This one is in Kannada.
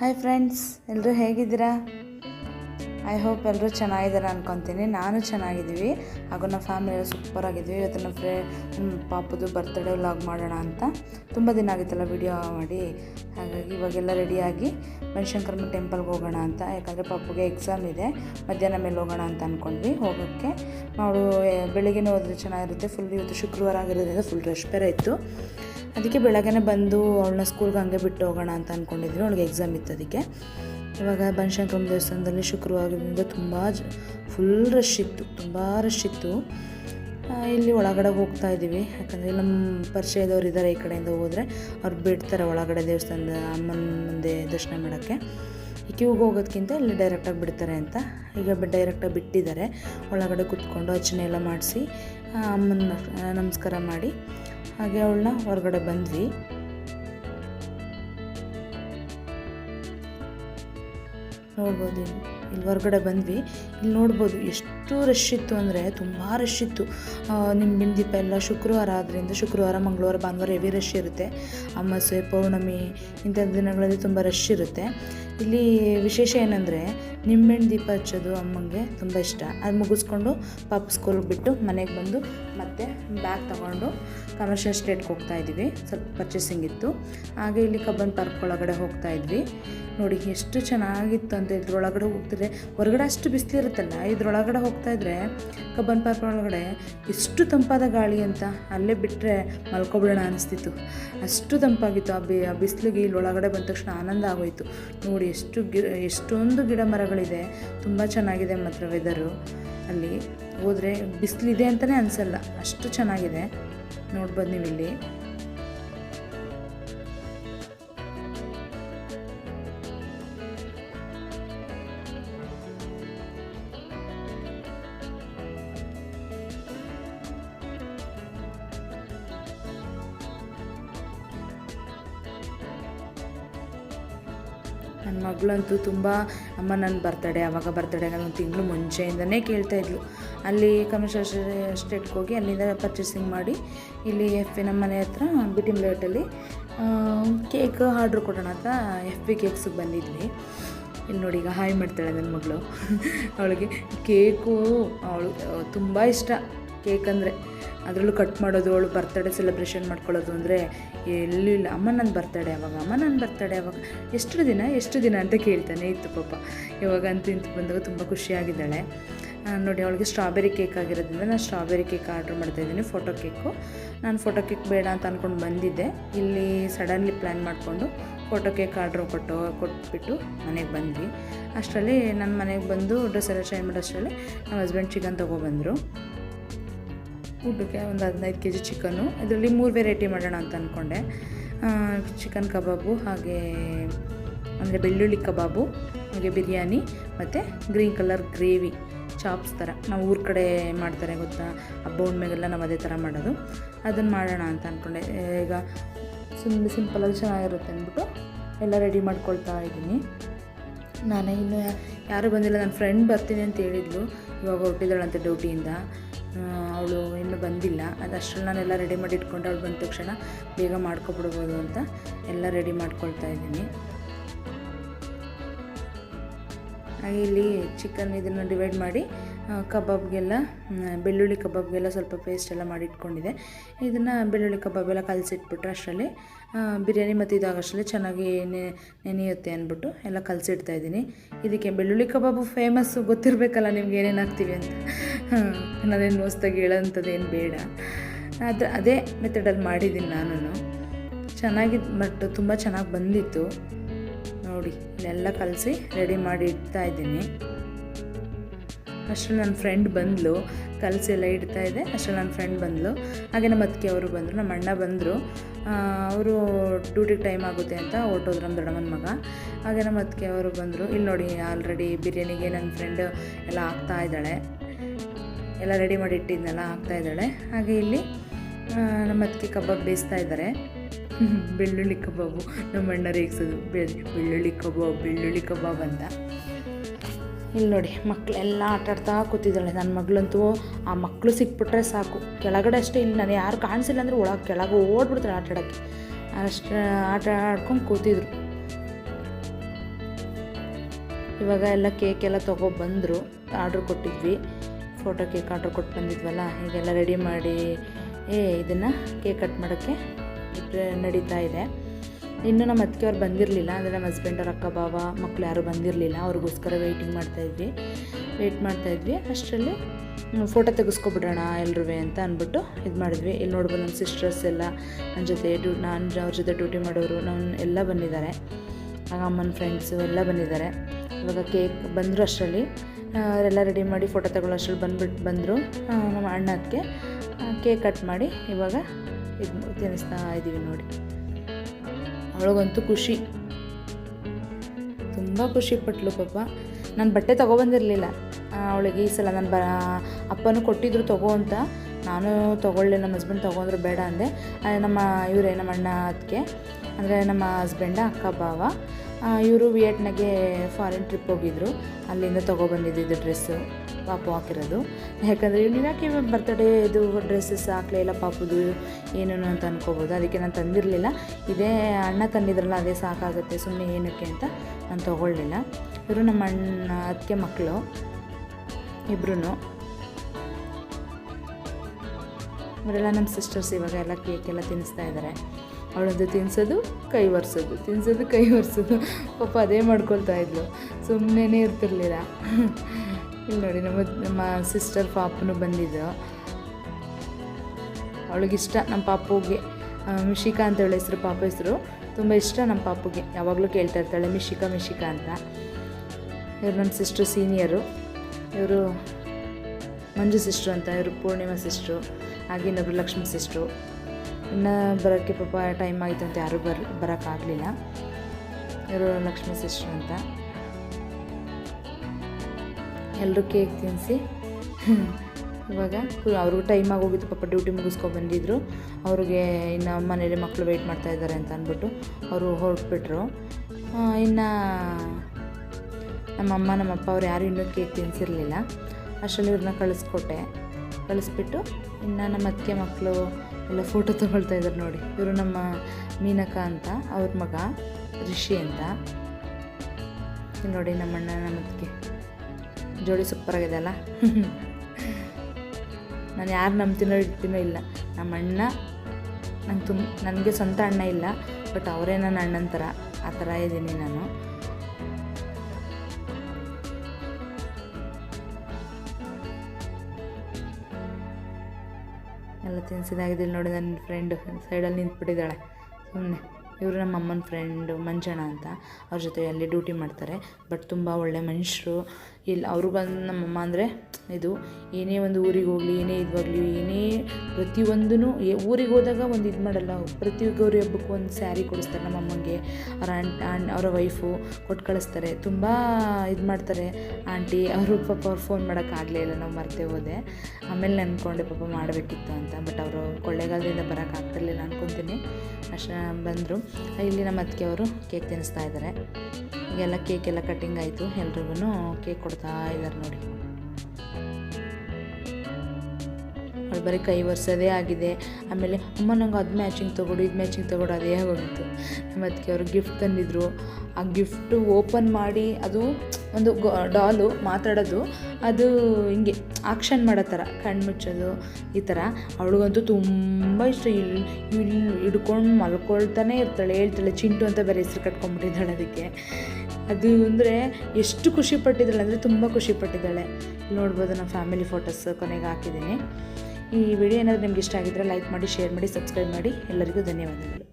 ಹಾಯ್ ಫ್ರೆಂಡ್ಸ್ ಎಲ್ಲರೂ ಹೇಗಿದ್ದೀರಾ? ಐ ಹೋಪ್ ಎಲ್ಲರೂ ಚೆನ್ನಾಗಿದ್ದಾರೆ ಅನ್ಕೊತೀನಿ. ನಾನು ಚೆನ್ನಾಗಿದ್ದೀವಿ. ಹಾಗೂ ನಮ್ಮ ಫ್ಯಾಮಿಲಿ ಸೂಪರ್ ಆಗಿದ್ವಿ ಇವತ್ತು ನಮ್ಮ ಫ್ರೇ ನಮ್ಮ ಪಾಪದು ಬರ್ತ್ಡೇ ವ್ಲಾಗ್ ಮಾಡೋಣ ಅಂತ. ತುಂಬ ದಿನ ಆಗಿತ್ತಲ್ಲ ವಿಡಿಯೋ ಮಾಡಿ. ಹಾಗಾಗಿ ಇವಾಗೆಲ್ಲ ರೆಡಿಯಾಗಿ ಬನಶಂಕರಮ್ಮ ಟೆಂಪಲ್ಗೆ ಹೋಗೋಣ ಅಂತ. ಯಾಕಂದರೆ ಪಾಪುಗೆ ಎಕ್ಸಾಮ್ ಇದೆ. ಮಧ್ಯಾಹ್ನ ಮೇಲೆ ಹೋಗೋಣ ಅಂತ ಅಂದ್ಕೊಂಡ್ವಿ ಹೋಗೋಕ್ಕೆ ನಾವು ಬೆಳಿಗ್ಗೆ ಹೋದರೆ ಚೆನ್ನಾಗಿರುತ್ತೆ. ಫುಲ್ ಇವತ್ತು ಶುಕ್ರವಾರ ಆಗಿರೋದ್ರಿಂದ ಫುಲ್ ರಶ್ ಬೇರೆ ಇತ್ತು. ಅದಕ್ಕೆ ಬೆಳಗ್ಗೆ ಬಂದು ಅವಳನ್ನ ಸ್ಕೂಲ್ಗೆ ಹಂಗೆ ಬಿಟ್ಟು ಹೋಗೋಣ ಅಂತ ಅಂದ್ಕೊಂಡಿದ್ವಿ ಅವಳಿಗೆ ಎಕ್ಸಾಮ್ ಇತ್ತು ಅದಕ್ಕೆ. ಇವಾಗ ಬನಶಂಕರಮ್ಮ ದೇವಸ್ಥಾನದಲ್ಲಿ ಶುಕ್ರವಾರದಿಂದ ತುಂಬ ಫುಲ್ ರಶ್ ಇತ್ತು, ತುಂಬ ರಶ್ ಇತ್ತು. ಇಲ್ಲಿ ಒಳಗಡೆ ಹೋಗ್ತಾ ಇದ್ದೀವಿ. ಯಾಕಂದರೆ ನಮ್ಮ ಪರಿಚಯದವ್ರು ಇದ್ದಾರೆ ಈ ಕಡೆಯಿಂದ ಹೋದರೆ, ಅವ್ರು ಬಿಡ್ತಾರೆ ಒಳಗಡೆ ದೇವಸ್ಥಾನದ ಅಮ್ಮನ ಮುಂದೆ ದರ್ಶನ ಮಾಡೋಕ್ಕೆ. ಕ್ಯೂಗೆ ಹೋಗೋದಕ್ಕಿಂತ ಇಲ್ಲಿ ಡೈರೆಕ್ಟಾಗಿ ಬಿಡ್ತಾರೆ ಅಂತ. ಈಗ ಡೈರೆಕ್ಟಾಗಿ ಬಿಟ್ಟಿದ್ದಾರೆ. ಒಳಗಡೆ ಕುತ್ಕೊಂಡು ಅರ್ಚನೆ ಎಲ್ಲ ಮಾಡಿಸಿ ಅಮ್ಮನ ನಮಸ್ಕಾರ ಮಾಡಿ. ಹಾಗೆ ಅವಳನ್ನ ಹೊರಗಡೆ ಬಂದ್ವಿ. ನೋಡ್ಬೋದು ಇಲ್ಲಿ ಹೊರಗಡೆ ಬಂದ್ವಿ. ಇಲ್ಲಿ ನೋಡ್ಬೋದು ಎಷ್ಟು ರಶ್ ಇತ್ತು ಅಂದರೆ ತುಂಬ ರಶ್ ಇತ್ತು. ನಿಮ್ಮ ದೀಪ ಎಲ್ಲ ಶುಕ್ರವಾರ ಆದ್ದರಿಂದ ಶುಕ್ರವಾರ, ಮಂಗಳವಾರ, ಭಾನುವಾರ ಹೆವಿ ರಶ್ ಇರುತ್ತೆ. ಅಮಾವಾಸ್ಯೆ, ಪೌರ್ಣಮಿ ಇಂಥ ದಿನಗಳಲ್ಲಿ ತುಂಬ ರಶ್ ಇರುತ್ತೆ. ಇಲ್ಲಿ ವಿಶೇಷ ಏನಂದರೆ ನಿಂಬೆಹಣ್ಣು ದೀಪ ಹಚ್ಚೋದು ಅಮ್ಮಂಗೆ ತುಂಬ ಇಷ್ಟ. ಅದು ಮುಗಿಸ್ಕೊಂಡು ಪಾಪ ಸ್ಕೂಲ್ಗೆ ಬಿಟ್ಟು ಮನೆಗೆ ಬಂದು ಮತ್ತೆ ಬ್ಯಾಗ್ ತೊಗೊಂಡು ಕಮರ್ಷಿಯಲ್ ಸ್ಟೇಟ್ಗೆ ಹೋಗ್ತಾ ಇದ್ವಿ ಸ್ವಲ್ಪ ಪರ್ಚೇಸಿಂಗ್ ಇತ್ತು. ಹಾಗೆ ಇಲ್ಲಿ ಕಬ್ಬನ್ ಪಾರ್ಕ್ ಒಳಗಡೆ ಹೋಗ್ತಾ ಇದ್ವಿ. ನೋಡಿ ಎಷ್ಟು ಚೆನ್ನಾಗಿತ್ತು ಅಂತ ಇದ್ರೊಳಗಡೆ ಹೋಗ್ತಿದ್ರೆ, ಹೊರಗಡೆ ಅಷ್ಟು ಬಿಸಿಲಿರುತ್ತಲ್ಲ ಇದ್ರೊಳಗಡೆ ಹೋಗ್ತಾ ಇದ್ರೆ ಕಬ್ಬನ್ ಪಾರ್ಕ್ ಒಳಗಡೆ ಎಷ್ಟು ತಂಪಾದ ಗಾಳಿ ಅಂತ ಅಲ್ಲೇ ಬಿಟ್ಟರೆ ಮಲ್ಕೊಬಿಡೋಣ ಅನಿಸ್ತಿತ್ತು. ಅಷ್ಟು ತಂಪಾಗಿತ್ತು. ಆ ಬಿ, ಆ ಬಿಸಿಲಿಗೆ ಇಲ್ಲಿ ಒಳಗಡೆ ಬಂದ ತಕ್ಷಣ ಆನಂದ ಆಗೋಯ್ತು. ನೋಡಿ ಎಷ್ಟು ಗಿ, ಎಷ್ಟೊಂದು ಗಿಡ ಮರಗಳಿದೆ. ತುಂಬ ಚೆನ್ನಾಗಿದೆ ಮಾತ್ರ ವೆದರು ಅಲ್ಲಿ ಹೋದರೆ ಬಿಸಿಲಿದೆ ಅಂತಲೇ ಅನಿಸಲ್ಲ. ಅಷ್ಟು ಚೆನ್ನಾಗಿದೆ. ನೋಡ್ಬೋದು ನೀವು ಇಲ್ಲಿ ನನ್ನ ಮಗಳಂತೂ ತುಂಬ ಅಮ್ಮ ನನ್ನ ಬರ್ತಡೇ ಅವಾಗ ಬರ್ತಡೇ ಒಂದು ತಿಂಗಳು ಮುಂಚೆಯಿಂದನೇ ಕೇಳ್ತಾ ಇದ್ಲು. ಅಲ್ಲಿ ಕಮರ್ಷಿಯಲ್ ಸ್ಟೇಟ್ಗೆ ಹೋಗಿ ಅಲ್ಲಿಂದ ಪರ್ಚೇಸಿಂಗ್ ಮಾಡಿ ಇಲ್ಲಿ ಎಫ್ ನಮ್ಮ ಮನೆ ಹತ್ರ ಬಿಟಿ ಲೇಟಲ್ಲಿ ಕೇಕ್ ಆರ್ಡ್ರ್ ಕೊಡೋಣ ಅಂತ ಎಫ್ ಬಿ ಕೇಕ್ಸಿಗೆ ಬಂದಿದ್ವಿ. ಇಲ್ಲಿ ನೋಡಿ ಈಗ ಹಾಯ್ ಮಾಡ್ತಾಳೆ ನನ್ನ ಮಗಳು. ಅವಳಿಗೆ ಕೇಕು ಅವಳು ತುಂಬ ಇಷ್ಟ. ಕೇಕ್ ಅಂದರೆ ಅದರಲ್ಲೂ ಕಟ್ ಮಾಡೋದು, ಅವಳು ಬರ್ತಡೇ ಸೆಲೆಬ್ರೇಷನ್ ಮಾಡ್ಕೊಳ್ಳೋದು ಅಂದರೆ ಎಲ್ಲೂ ಇಲ್ಲ. ಅಮ್ಮ ನನ್ನ ಬರ್ತಡೇ ಅವಾಗ ಅಮ್ಮ ನನ್ನ ಬರ್ತಡೇ ಅವಾಗ ಎಷ್ಟು ದಿನ? ಎಷ್ಟು ದಿನ ಅಂತ ಕೇಳ್ತಾನೆ ಇತ್ತು ಪಾಪ. ಇವಾಗ ಅಂತ ಇಂತು ಬಂದಾಗ ತುಂಬ ಖುಷಿಯಾಗಿದ್ದಾಳೆ. ನೋಡಿ, ಅವಳಿಗೆ ಸ್ಟ್ರಾಬೆರಿ ಕೇಕ್ ಆಗಿರೋದ್ರಿಂದ ನಾನು ಸ್ಟ್ರಾಬೆರಿ ಕೇಕ್ ಆರ್ಡ್ರ್ ಮಾಡ್ತಾಯಿದ್ದೀನಿ ಫೋಟೋ ಕೇಕು ನಾನು ಫೋಟೋ ಕೇಕ್ ಬೇಡ ಅಂತ ಅಂದ್ಕೊಂಡು ಬಂದಿದ್ದೆ. ಇಲ್ಲಿ ಸಡನ್ಲಿ ಪ್ಲ್ಯಾನ್ ಮಾಡಿಕೊಂಡು ಫೋಟೋ ಕೇಕ್ ಆರ್ಡ್ರ್ ಕೊಟ್ಟು, ಕೊಟ್ಬಿಟ್ಟು ಮನೆಗೆ ಬಂದ್ವಿ. ಅಷ್ಟರಲ್ಲಿ ನನ್ನ ಮನೆಗೆ ಬಂದು ಡ್ರೆಸ್ ಎಲ್ಲ ಚೇಂಜ್ ಮಾಡೋ ಅಷ್ಟರಲ್ಲಿ ನಮ್ಮ ಹಸ್ಬೆಂಡ್ ಚಿಕನ್ ತೊಗೊಬಂದರು ಊಟಕ್ಕೆ ಒಂದು ಹದಿನೈದು ಕೆ ಜಿ ಚಿಕನ್ನು. ಇದರಲ್ಲಿ ಮೂರು ವೆರೈಟಿ ಮಾಡೋಣ ಅಂತ ಅಂದ್ಕೊಂಡೆ ಚಿಕನ್ ಕಬಾಬು, ಹಾಗೆ ಅಂದರೆ ಬೆಳ್ಳುಳ್ಳಿ ಕಬಾಬು, ಹಾಗೆ ಬಿರಿಯಾನಿ, ಮತ್ತು ಗ್ರೀನ್ ಕಲರ್ ಗ್ರೇವಿ, ಚಾಪ್ಸ್ ಥರ ನಾವು ಊರ ಕಡೆ ಮಾಡ್ತಾರೆ ಗೊತ್ತಾ? ಹಬ್ಬ ಹುಣ್ಮೆಗೆಲ್ಲ ನಾವು ಅದೇ ಥರ ಮಾಡೋದು. ಅದನ್ನು ಮಾಡೋಣ ಅಂತ ಅಂದ್ಕೊಂಡೆ ಈಗ ಸುಮ್ಮನೆ ಸಿಂಪಲಾಗಿ ಚೆನ್ನಾಗಿರುತ್ತೆ ಅಂದ್ಬಿಟ್ಟು ಎಲ್ಲ ರೆಡಿ ಮಾಡ್ಕೊಳ್ತಾ ಇದ್ದೀನಿ. ನಾನು ಇನ್ನು ಯಾರು ಬಂದಿಲ್ಲ ನನ್ನ ಫ್ರೆಂಡ್ ಬರ್ತೀನಿ ಅಂತ ಹೇಳಿದ್ಲು. ಇವಾಗ ಹೊರಟಿದ್ದಾಳಂತೆ ಡ್ಯೂಟಿಯಿಂದ ಅವಳು ಇನ್ನೂ ಬಂದಿಲ್ಲ. ಅದು ಅಷ್ಟರಲ್ಲಿ ನಾನೆಲ್ಲ ರೆಡಿ ಮಾಡಿ ಇಟ್ಕೊಂಡು ಅವಳು ಬಂದ ತಕ್ಷಣ ಬೇಗ ಮಾಡ್ಕೊಬಿಡ್ಬೋದು ಅಂತ ಎಲ್ಲ ರೆಡಿ ಮಾಡ್ಕೊಳ್ತಾ ಇದ್ದೀನಿ. ಇಲ್ಲಿ ಚಿಕನ್ ಇದನ್ನು ಡಿವೈಡ್ ಮಾಡಿ ಕಬಾಬ್ಗೆಲ್ಲ ಬೆಳ್ಳುಳ್ಳಿ ಕಬಾಬ್ಗೆಲ್ಲ ಸ್ವಲ್ಪ ಪೇಸ್ಟ್ ಎಲ್ಲ ಮಾಡಿ ಇಟ್ಕೊಂಡಿದ್ದೆ ಇದನ್ನು ಬೆಳ್ಳುಳ್ಳಿ ಕಬಾಬೆಲ್ಲ ಕಲಸಿಟ್ಬಿಟ್ರೆ ಅಷ್ಟರಲ್ಲಿ ಬಿರಿಯಾನಿ ಮತ್ತು ಇದಾಗಷ್ಟರಲ್ಲಿ ಚೆನ್ನಾಗಿ ನೆನೆಯುತ್ತೆ ಅಂದ್ಬಿಟ್ಟು ಎಲ್ಲ ಕಲಸಿಡ್ತಾ ಇದ್ದೀನಿ. ಇದಕ್ಕೆ ಬೆಳ್ಳುಳ್ಳಿ ಕಬಾಬು ಫೇಮಸ್ಸು ಗೊತ್ತಿರಬೇಕಲ್ಲ ನಿಮ್ಗೆ ಏನೇನು ಹಾಕ್ತೀವಿ ಅಂತ ನಾನೇನು ಹೊಸ್ದಾಗಿ ಹೇಳೋಂಥದ್ದು ಏನು ಬೇಡ. ಅದು ಅದೇ ಮೆಥಡಲ್ಲಿ ಮಾಡಿದ್ದೀನಿ ನಾನು ಚೆನ್ನಾಗಿ ಬಟ್ ತುಂಬ ಚೆನ್ನಾಗಿ ಬಂದಿತ್ತು. ನೋಡಿ ಇಲ್ಲೆಲ್ಲ ಕಲಸಿ ರೆಡಿ ಮಾಡಿ ಇಡ್ತಾ ಇದ್ದೀನಿ. ಅಷ್ಟರಲ್ಲಿ ನನ್ನ ಫ್ರೆಂಡ್ ಬಂದಳು ಕಲಸಿ ಎಲ್ಲ ಇಡ್ತಾ ಇದೆ, ಅಷ್ಟರಲ್ಲಿ ನನ್ನ ಫ್ರೆಂಡ್ ಬಂದಳು ಹಾಗೆ ನಮ್ಮ ಅತ್ತಿಗೆ ಅವರು ಬಂದರು, ನಮ್ಮ ಅಣ್ಣ ಬಂದರು. ಅವರು ಡ್ಯೂಟಿಗೆ ಟೈಮ್ ಆಗುತ್ತೆ ಅಂತ ಹೊರ್ಟೋದ್ರು ನಮ್ಮ ದೊಡ್ಡಮ್ಮನ ಮಗ. ಹಾಗೆ ನಮ್ಮ ಅತ್ತಿಗೆ ಅವರು ಬಂದರು ಇಲ್ಲಿ ನೋಡಿ ಆಲ್ರೆಡಿ ಬಿರಿಯಾನಿಗೆ ನನ್ನ ಫ್ರೆಂಡ್ ಎಲ್ಲ ಹಾಕ್ತಾ ಇದ್ದಾಳೆ. ಎಲ್ಲ ರೆಡಿ ಮಾಡಿ ಇಟ್ಟಿದ್ನೆಲ್ಲ, ಹಾಕ್ತಾ ಇದ್ದಾಳೆ. ಹಾಗೆ ಇಲ್ಲಿ ನಮ್ಮ ಅತ್ತಿಗೆ ಕಬಾಬ್ ಬೇಯಿಸ್ತಾ ಇದ್ದಾರೆ. ಬೆಳ್ಳುಳ್ಳಿ ಕಬಾಬು. ನಮ್ಮ ಅಣ್ಣ ರೇಗಿಸೋದು ಬೆಳ್ಳುಳ್ಳಿ ಕಬಾಬ್ ಬೆಳ್ಳುಳ್ಳಿ ಕಬಾಬ್ ಅಂತ. ಇಲ್ಲಿ ನೋಡಿ ಮಕ್ಕಳೆಲ್ಲ ಆಟಾಡ್ತಾ ಕೂತಿದ್ದಾಳೆ. ನನ್ನ ಮಗಳಂತೂ ಆ ಮಕ್ಕಳು ಸಿಕ್ಬಿಟ್ರೆ ಸಾಕು. ಕೆಳಗಡೆ ಅಷ್ಟೇ ಇಲ್ಲಿ ನಾನು ಯಾರು ಕಾಣಿಸಿಲ್ಲ ಅಂದರೆ ಒಳಗೆ ಕೆಳಗೆ ಓಡ್ಬಿಡ್ತಾರೆ ಆಟ ಆಡೋಕ್ಕೆ. ಅಷ್ಟು ಆಟ ಆಡ್ಕೊಂಡು ಕೂತಿದ್ರು. ಇವಾಗ ಎಲ್ಲ ಕೇಕ್ ಎಲ್ಲ ತೊಗೊಬಂದರು. ಆರ್ಡ್ರ್ ಕೊಟ್ಟಿದ್ವಿ. ಫೋಟೋ ಕೇಕ್ ಆರ್ಡ್ರ್ ಕೊಟ್ಟು ಬಂದಿದ್ವಲ್ಲ, ಈಗೆಲ್ಲ ರೆಡಿ ಮಾಡಿ, ಏ, ಇದನ್ನು ಕೇಕ್ ಕಟ್ ಮಾಡೋಕ್ಕೆ ನಡೀತಾ ಇದೆ. ಇನ್ನು ನಮ್ಮ ಅತ್ತಿಗೆ ಅವ್ರು ಬಂದಿರಲಿಲ್ಲ, ಅಂದರೆ ನಮ್ಮ ಹಸ್ಬೆಂಡ್ ಅವ್ರ ಅಕ್ಕ ಬಾವ ಮಕ್ಕಳು ಯಾರೂ ಬಂದಿರಲಿಲ್ಲ. ಅವ್ರಿಗೋಸ್ಕರ ವೆಯ್ಟಿಂಗ್ ಮಾಡ್ತಾಯಿದ್ವಿ ವೆಯ್ಟ್ ಮಾಡ್ತಾಯಿದ್ವಿ ಅಷ್ಟರಲ್ಲಿ ಫೋಟೋ ತೆಗೆಸ್ಕೊಬಿಡೋಣ ಎಲ್ಲರೂ ಅಂತ ಅಂದ್ಬಿಟ್ಟು ಇದು ಮಾಡಿದ್ವಿ. ಇಲ್ಲಿ ನೋಡ್ಬೋದು ನನ್ನ ಸಿಸ್ಟರ್ಸ್ ಎಲ್ಲ ನನ್ನ ಜೊತೆ ಡ್ಯೂ, ನಾನು ಅವ್ರ ಜೊತೆ ಡ್ಯೂಟಿ ಮಾಡೋರು, ನಾನು ಎಲ್ಲ ಬಂದಿದ್ದಾರೆ. ಆಗ ಅಮ್ಮನ ಫ್ರೆಂಡ್ಸು ಎಲ್ಲ ಬಂದಿದ್ದಾರೆ. ಇವಾಗ ಕೇಕ್ ಬಂದರು ಅಷ್ಟರಲ್ಲಿ. ಅವರೆಲ್ಲ ರೆಡಿ ಮಾಡಿ ಫೋಟೋ ತಗೊಳ್ಳೋ ಅಷ್ಟರಲ್ಲಿ ಬಂದ್ಬಿಟ್ಟು ಬಂದರು. ನಮ್ಮ ಅಣ್ಣ ಅದಕ್ಕೆ ಕೇಕ್ ಕಟ್ ಮಾಡಿ ಇವಾಗ ಇದು ತಿನ್ನಿಸ್ತಾ ಇದ್ದೀವಿ ನೋಡಿ. ಅವಳಿಗಂತೂ ಖುಷಿ. ತುಂಬ ಖುಷಿ ಪಟ್ಲು ಪಾಪ. ನಾನು ಬಟ್ಟೆ ತೊಗೊಬಂದಿರಲಿಲ್ಲ. ಅವಳಿಗೆ ಈ ಸಲ ನಾನು ಬ, ಅಪ್ಪನೂ ಕೊಟ್ಟಿದ್ರು ತಗೋ ಅಂತ. ನಾನು ತೊಗೊಳ್ಳಿ ನಮ್ಮ ಹಸ್ಬೆಂಡ್ ತೊಗೊಂಡ್ರು ಬೇಡ ಅಂದೆ. ನಮ್ಮ, ಇವರೇ, ನಮ್ಮ ಅಣ್ಣ ಅದಕ್ಕೆ ಅಂದರೆ ನಮ್ಮ ಹಸ್ಬೆಂಡ ಅಕ್ಕ ಬಾವ ಇವರು ವಿಯೆಟ್ನಾಗೆ ಫಾರಿನ್ ಟ್ರಿಪ್ ಹೋಗಿದ್ರು. ಅಲ್ಲಿಂದ ತೊಗೊಬಂದಿದ್ದು ಡ್ರೆಸ್ಸು ಪಾಪು ಹಾಕಿರೋದು. ಯಾಕಂದರೆ ಇವ್ನು ಯಾಕೆ ಬರ್ತಡೇ ಇದು ಡ್ರೆಸ್ಸಸ್ ಹಾಕ್ಲೇ ಇಲ್ಲ ಪಾಪುದು, ಏನೇನು ಅಂತ ಅನ್ಕೋಬೋದು. ಅದಕ್ಕೆ ನಾನು ತಂದಿರಲಿಲ್ಲ. ಇದೇ ಅಣ್ಣ ತಂದಿದ್ರಲ್ಲ, ಅದೇ ಸಾಕಾಗುತ್ತೆ ಸುಮ್ಮನೆ ಏನಕ್ಕೆ ಅಂತ ನಾನು ತೊಗೊಳ್ಳಿಲ್ಲ ಇವರು ನಮ್ಮ ಅಣ್ಣ ಅದಕ್ಕೆ ಮಕ್ಕಳು ಇಬ್ಬರೂ ಇವರೆಲ್ಲ ನಮ್ಮ ಸಿಸ್ಟರ್ಸ್ ಇವಾಗ ಎಲ್ಲ ಕೇಕ್ ಎಲ್ಲ ತಿನ್ನಿಸ್ತಾ ಇದ್ದಾರೆ ಅವಳಂದು ತಿನ್ಸೋದು, ಕೈ ಒರೆಸೋದು. ತಿನ್ಸೋದು, ಕೈ ಒರೆಸೋದು. ಪಾಪ ಅದೇ ಮಾಡ್ಕೊಳ್ತಾ ಇದ್ಲು. ಸುಮ್ಮನೆ ಇರ್ತಿರ್ಲಿಲ್ಲ. ಇಲ್ಲಿ ನೋಡಿ ನಮ್ಮ ನಮ್ಮ ಸಿಸ್ಟರ್ ಪಾಪನು ಬಂದಿದ್ದು. ಅವಳಿಗಿಷ್ಟ ನಮ್ಮ ಪಾಪುಗೆ. ಮಿಶಿಕಾ ಅಂತ ಹೇಳಿ ಹೆಸರು, ಪಾಪ ಹೆಸರು. ತುಂಬ ಇಷ್ಟ ನಮ್ಮ ಪಾಪುಗೆ. ಯಾವಾಗಲೂ ಕೇಳ್ತಾ ಇರ್ತಾಳೆ, ಮಿಶಿಕಾ ಮಿಶಿಕಾ ಅಂತ. ಇವರು ನಮ್ಮ ಸಿಸ್ಟ್ರು ಸೀನಿಯರು ಇವರು ಮಂಜು ಸಿಸ್ಟ್ರು ಅಂತ, ಇವರು ಪೂರ್ಣಿಮಾ ಸಿಸ್ಟ್ರು ಹಾಗೆ ಇನ್ನೊಬ್ರು ಲಕ್ಷ್ಮಿ ಸಿಸ್ಟ್ರು ಇನ್ನು ಬರೋಕ್ಕೆ ಪಾಪ ಟೈಮ್ ಆಯಿತು ಅಂತ ಯಾರೂ ಬರ್, ಬರೋಕ್ಕಾಗಲಿಲ್ಲ. ಇವರು ಲಕ್ಷ್ಮೀ ಸಿಸ್ಟರ್ ಅಂತ. ಎಲ್ಲರೂ ಕೇಕ್ ತಿನ್ನಿಸಿ ಇವಾಗ ಅವ್ರಿಗೂ ಟೈಮ್ ಆಗೋಗಿತ್ತು, ಪಾಪ ಡ್ಯೂಟಿ ಮುಗಿಸ್ಕೊಂಡು ಬಂದಿದ್ರು. ಅವ್ರಿಗೆ ಇನ್ನು ಮನೇಲಿ ಮಕ್ಕಳು ವೆಯ್ಟ್ ಮಾಡ್ತಾ ಇದ್ದಾರೆ ಅಂತ ಅಂದ್ಬಿಟ್ಟು ಅವರು ಹೊರಟ್ಬಿಟ್ರು. ಇನ್ನು ನಮ್ಮಮ್ಮ ನಮ್ಮಪ್ಪ ಅವ್ರು ಯಾರು ಇನ್ನೂ ಕೇಕ್ ತಿನ್ಸಿರ್ಲಿಲ್ಲ. ಅಷ್ಟರಲ್ಲಿ ಇವ್ರನ್ನ ಕಳಿಸ್ಕೊಟ್ಟೆ. ಕಳಿಸ್ಬಿಟ್ಟು ಇನ್ನು ನಮ್ಮ ಅತ್ತಿಗೆ ಮಕ್ಕಳು ಎಲ್ಲ ಫೋಟೋ ತೊಗೊಳ್ತಾ ಇದ್ದಾರೆ ನೋಡಿ. ಇವರು ನಮ್ಮ ಮೀನಕ ಅಂತ, ಅವ್ರ ಮಗ ಋಷಿ ಅಂತ. ನೋಡಿ ನಮ್ಮ ಅತ್ತಿಗೆ ಜೋಡಿ ಸೂಪರಾಗಿದೆ ಅಲ್ಲ? ನಾನು ಯಾರು ನಂಬ್ತೀನೋ ಇಡ್ತೀನೋ ಇಲ್ಲ. ನಮ್ಮ ಅಣ್ಣ ನಂಗೆ ತುಂಬ ನನಗೆ ಸ್ವಂತ ಅಣ್ಣ ಇಲ್ಲ ಬಟ್ ಅವರೇ ನನ್ನ ಅಣ್ಣನ ಥರ ಆ ಥರ ಇದ್ದೀನಿ ನಾನು. ಎಲ್ಲ ತಿನ್ಸಿದಾಗಿದ್ದಿಲ್ಲ ನೋಡಿ ನನ್ನ ಫ್ರೆಂಡ್ ಸೈಡಲ್ಲಿ ನಿಂತ್ಬಿಟ್ಟಿದ್ದಾಳೆ. ಸುಮ್ಮನೆ ಇವರು ನಮ್ಮ ಅಮ್ಮನ ಫ್ರೆಂಡು ಮಂಜಣ್ಣ ಅಂತ. ಅವ್ರ ಜೊತೆ ಅಲ್ಲಿ ಡ್ಯೂಟಿ ಮಾಡ್ತಾರೆ. ಬಟ್ ತುಂಬ ಒಳ್ಳೆ ಮನುಷ್ಯರು ಇಲ್ಲಿ ಅವ್ರಿಗೊಂದು ನಮ್ಮಮ್ಮ ಅಂದರೆ ಇದು ಏನೇ ಒಂದು ಊರಿಗೆ ಹೋಗಲಿ, ಏನೇ ಇದಾಗಲಿ ಏನೇ ಪ್ರತಿಯೊಂದೂ ಊರಿಗೆ ಹೋದಾಗ ಒಂದು ಇದು ಮಾಡಲ್ಲ. ಪ್ರತಿ ಗೌರಿ ಹಬ್ಬಕ್ಕೂ ಒಂದು ಸ್ಯಾರಿ ಕೊಡಿಸ್ತಾರೆ ನಮ್ಮ ಅಮ್ಮಂಗೆ. ಅವ್ರ ಆಂಟ್ ಆಂಟ್ ಅವರ ವೈಫು ಕೊಟ್ಟು ಕಳಿಸ್ತಾರೆ. ತುಂಬ ಇದು ಮಾಡ್ತಾರೆ. ಆಂಟಿ, ಅವರು ಪಾಪ ಅವ್ರು ಫೋನ್ ಮಾಡೋಕ್ಕಾಗಲೇ ಇಲ್ಲ, ನಾವು ಮರ್ತೇ ಹೋದೆ. ಆಮೇಲೆ ನೆನ್ಕೊಂಡೆ ಪಾಪ ಮಾಡಬೇಕಿತ್ತು ಅಂತ ಬಟ್ ಅವರು ಕೊಳ್ಳೇಗಾಲದಿಂದ ಬರೋಕ್ಕಾಗ್ತಿರ್ಲಿಲ್ಲ ಅಂದ್ಕೊತೀನಿ ಅಷ್ಟು ಬಂದರು. ಇಲ್ಲಿ ನಮ್ಮ ಅತ್ತಿಗೆ ಅವರು ಕೇಕ್ ತಿನ್ನಿಸ್ತಾ ಇದ್ದಾರೆ ಈಗೆಲ್ಲ ಕೇಕ್ ಎಲ್ಲ ಕಟ್ಟಿಂಗ್ ಆಯಿತು. ಎಲ್ರಿಗೂ ಕೇಕ್ ಕೊಡ್ತಾ ಇದ್ದಾರೆ ನೋಡಿ. ಅವ್ಳು ಬರೀ ಕೈ ಒರೆಸೋದೇ ಆಗಿದೆ. ಆಮೇಲೆ ಅಮ್ಮ ನಂಗೆ ಅದು ಮ್ಯಾಚಿಂಗ್ ತೊಗೊಡು, ಇದು ಮ್ಯಾಚಿಂಗ್ ತೊಗೊಡು, ಅದೇ ಹೋಗಿತ್ತು ನಮ್ಮ ಅದಕ್ಕೆ ಅವರು ಗಿಫ್ಟ್ ತಂದಿದ್ರು. ಆ ಗಿಫ್ಟು ಓಪನ್ ಮಾಡಿ ಅದು ಒಂದು ಡಾಲು ಮಾತಾಡೋದು, ಅದು ಹಿಂಗೆ ಆಕ್ಷನ್ ಮಾಡೋ ಥರ, ಕಣ್ಣು ಮುಚ್ಚೋದು, ಈ ಥರ. ಅವಳಿಗಂತೂ ತುಂಬ ಇಷ್ಟ. ಇಲ್ಲಿ ಇಲ್ಲಿ ಹಿಡ್ಕೊಂಡು ಮಲ್ಕೊಳ್ತಾನೆ ಇರ್ತಾಳೆ, ಹೇಳ್ತಾಳೆ, ಚಿಂಟು ಅಂತ ಬೇರೆ ಹೆಸರು ಕಟ್ಕೊಂಡ್ಬಿಟ್ಟಿದ್ದಾಳೆ ಅದಕ್ಕೆ. ಅದು ಅಂದರೆ ಎಷ್ಟು ಖುಷಿ ಪಟ್ಟಿದ್ದಾಳೆ ಅಂದರೆ ತುಂಬ ಖುಷಿ ಪಟ್ಟಿದ್ದಾಳೆ. ನೋಡ್ಬೋದು ನಮ್ಮ ಫ್ಯಾಮಿಲಿ ಫೋಟೋಸ್ ಕೊನೆಗೆ ಹಾಕಿದ್ದೀನಿ. ಈ ವಿಡಿಯೋ ಏನಾದರೂ ನಿಮ್ಗೆ ಇಷ್ಟ ಆಗಿದ್ರೆ ಲೈಕ್ ಮಾಡಿ ಶೇರ್ ಮಾಡಿ ಸಬ್ಸ್ಕ್ರೈಬ್ ಮಾಡಿ. ಎಲ್ಲರಿಗೂ ಧನ್ಯವಾದಗಳು.